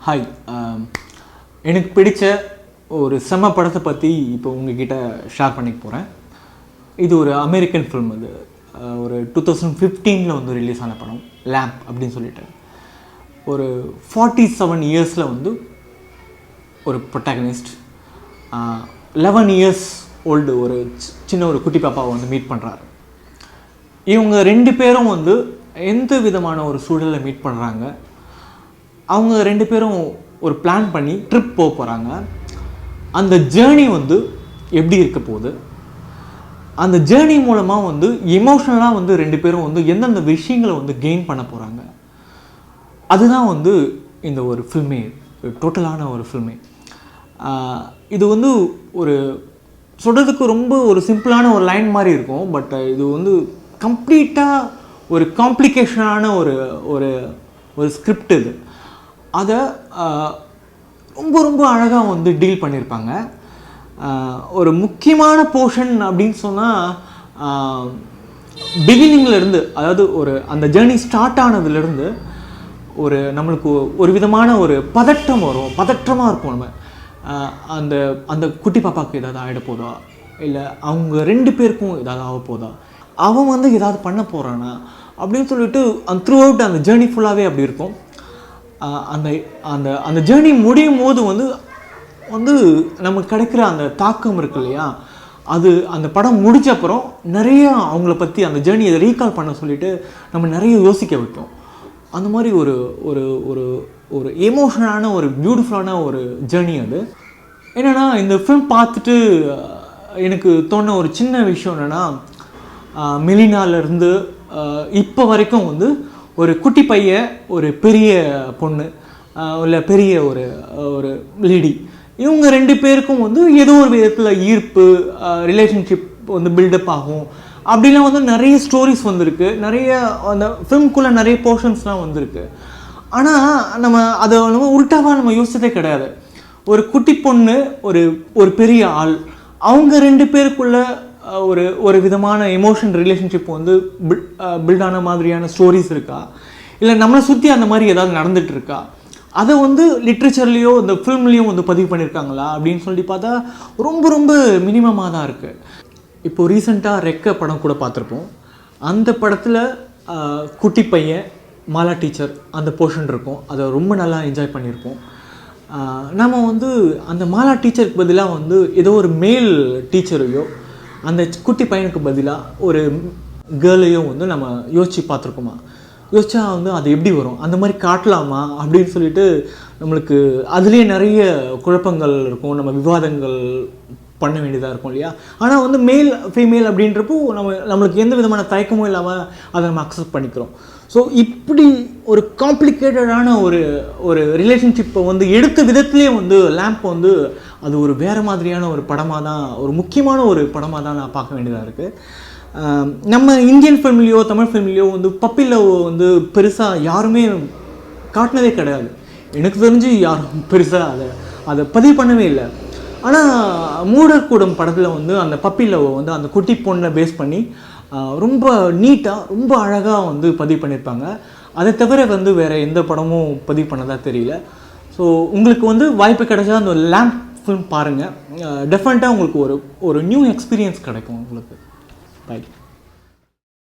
Hi um, எனக்கு பிடிச்ச ஒரு செம்ம படத்தை பற்றி இப்போ உங்ககிட்ட ஷேர் பண்ணிக்க போகிறேன் இது ஒரு அமெரிக்கன் ஃபிலிம் அது. ஒரு டூ தௌசண்ட் ஃபிஃப்டீனில் வந்து ரிலீஸ் ஆன படம். லேம்ப் அப்படின்னு சொல்லிட்டு. ஒரு ஃபார்ட்டி செவன் இயர்ஸில் வந்து ஒரு ப்ரொட்டாகனிஸ்ட் லெவன் இயர்ஸ் ஓல்டு ஒரு சி- சின்ன ஒரு குட்டி பாப்பாவை வந்து மீட் பண்ணுறாரு இவங்க ரெண்டு பேரும் வந்து எந்த விதமான ஒரு சூழலில் மீட் பண்ணுறாங்க அவங்க ரெண்டு பேரும் ஒரு பிளான் பண்ணி ட்ரிப் போக போகிறாங்க அந்த ஜேர்னி வந்து எப்படி இருக்க போகுது? அந்த ஜேர்னி மூலமாக வந்து எமோஷ்னலாக வந்து ரெண்டு பேரும் வந்து எந்தெந்த விஷயங்களை வந்து கெயின் பண்ண போகிறாங்க அதுதான் வந்து இந்த ஒரு ஃபில்மே டோட்டலான ஒரு ஃபில்மே இது வந்து ஒரு சொல்கிறதுக்கு ரொம்ப ஒரு சிம்பிளான ஒரு லைன் மாதிரி இருக்கும் பட் இது வந்து கம்ப்ளீட்டாக ஒரு காம்ப்ளிகேஷனான ஒரு ஒரு ஒரு ஸ்கிரிப்ட் இது. அதை ரொம்ப ரொம்ப அழகாக வந்து டீல் பண்ணியிருப்பாங்க ஒரு முக்கியமான போர்ஷன் அப்படின்னு சொன்னால் பிகினிங்லேருந்து அதாவது ஒரு அந்த ஜேர்னி ஸ்டார்ட் ஆனதுலேருந்து ஒரு நம்மளுக்கு ஒரு விதமான ஒரு பதட்டம் வரும். பதற்றமாக இருக்கும் நம்ம. அந்த அந்த குட்டி பாப்பாவுக்கு ஏதாவது ஆகிட போதா? இல்லை அவங்க ரெண்டு பேருக்கும் ஏதாவது ஆக போதா? அவன் வந்து ஏதாவது பண்ண போகிறானா அப்படின்னு சொல்லிட்டு அந்த த்ரூ அவுட் அந்த ஜேர்னி ஃபுல்லாகவே அப்படி இருக்கும். அந்த அந்த அந்த ஜேர்னி முடியும் போது வந்து வந்து நமக்கு கிடைக்கிற அந்த தாக்கம் இருக்கு இல்லையா? அது அந்த படம் முடிச்ச அப்புறம் நிறைய அவங்கள பற்றி அந்த ஜேர்னியை ரீகால் பண்ண சொல்லிட்டு நம்ம நிறைய யோசிக்க வைக்கும் அந்த மாதிரி ஒரு ஒரு ஒரு ஒரு எமோஷனலான ஒரு பியூட்டிஃபுல்லான ஒரு ஜேர்னி அது. என்னென்னா இந்த ஃபிலிம் பார்த்துட்டு எனக்கு தோண ஒரு சின்ன விஷயம் என்னென்னா மெலினாலேருந்து இப்போ வரைக்கும் வந்து ஒரு குட்டி பையன் ஒரு பெரிய பொண்ணு இல்லை பெரிய ஒரு ஒரு லேடி இவங்க ரெண்டு பேருக்கும் வந்து ஏதோ ஒரு விதத்தில் ஈர்ப்பு ரிலேஷன்ஷிப் வந்து பில்டப் ஆகும். அப்படிலாம் வந்து நிறைய ஸ்டோரிஸ் வந்திருக்கு. நிறைய அந்த ஃபிலிம்குள்ளே நிறைய போர்ஷன்ஸ்லாம் வந்திருக்கு. ஆனால் நம்ம அதை நம்ம உல்ட்டாவாக நம்ம யோசிச்சதே கிடையாது. ஒரு குட்டி பொண்ணு ஒரு ஒரு பெரிய ஆள். அவங்க ரெண்டு பேருக்குள்ள ஒரு ஒரு விதமான எமோஷன் ரிலேஷன்ஷிப் வந்து பில்டான மாதிரியான ஸ்டோரிஸ் இருக்கா? இல்லை நம்மளை சுற்றி அந்த மாதிரி ஏதாவது நடந்துட்டு இருக்கா? அதை வந்து லிட்ரேச்சர்லேயோ இந்த ஃபில்ம்லேயும் வந்து பதிவு பண்ணியிருக்காங்களா அப்படின்னு சொல்லி பார்த்தா ரொம்ப ரொம்ப மினிமமாக தான் இருக்குது இப்போ ரீசெண்டாக ரெக்க படம் கூட பார்த்துருப்போம். அந்த படத்தில் குட்டி பையன் மாலா டீச்சர் அந்த போர்ஷன் இருக்கும். அதை ரொம்ப நல்லா என்ஜாய் பண்ணியிருப்போம். நம்ம வந்து அந்த மாலா டீச்சருக்கு பதிலாக வந்து ஏதோ ஒரு மேல் டீச்சரையோ அந்த குட்டி பையனுக்கு பதிலாக ஒரு கேர்ளையும் வந்து நம்ம யோசித்து பார்த்துருக்கோமா? யோசிச்சா வந்து அது எப்படி வரும்? அந்த மாதிரி காட்டலாமா? அப்படின்னு சொல்லிட்டு நம்மளுக்கு அதுலேயே நிறைய குழப்பங்கள் இருக்கும். நம்ம விவாதங்கள் பண்ண வேண்டியதாக இருக்கும் இல்லையா? ஆனால் வந்து மேல் ஃபீமேல் அப்படின்றப்போ நம்ம நம்மளுக்கு எந்த விதமான தயக்கமும் இல்லாமல் அதை நம்ம அக்செப்ட் பண்ணிக்கிறோம். ஸோ இப்படி ஒரு காம்ப்ளிகேட்டடான ஒரு ஒரு ரிலேஷன்ஷிப்பை வந்து எடுத்த விதத்துலேயே வந்து லேம்ப் வந்து அது ஒரு வேறு மாதிரியான ஒரு படமாக தான் ஒரு முக்கியமான ஒரு படமாக தான் நான் பார்க்க வேண்டியதாக இருக்குது நம்ம இந்தியன் ஃபிலிம்லேயோ தமிழ் ஃபிலிம்லேயோ வந்து பப்பில் வந்து பெருசாக யாருமே காட்டினதே கிடையாது. எனக்கு தெரிஞ்சு யாரும் பெருசாக அதை அதை பதிவு பண்ணவே இல்லை. ஆனால் மூடர்கூடம் படத்தில் வந்து அந்த பப்பி லவ் வந்து அந்த குட்டி பொண்ணை பேஸ் பண்ணி ரொம்ப நீட்டாக ரொம்ப அழகாக வந்து பதிவு பண்ணியிருப்பாங்க. அதை தவிர வந்து வேறு எந்த படமும் பதிவு பண்ணதா தெரியல. ஸோ உங்களுக்கு வந்து வாய்ப்பு கிடைச்சா அந்த லேம்ப் ஃபிலிம் பாருங்கள் டெஃபினட்டாக உங்களுக்கு ஒரு ஒரு நியூ எக்ஸ்பீரியன்ஸ் கிடைக்கும் உங்களுக்கு. பை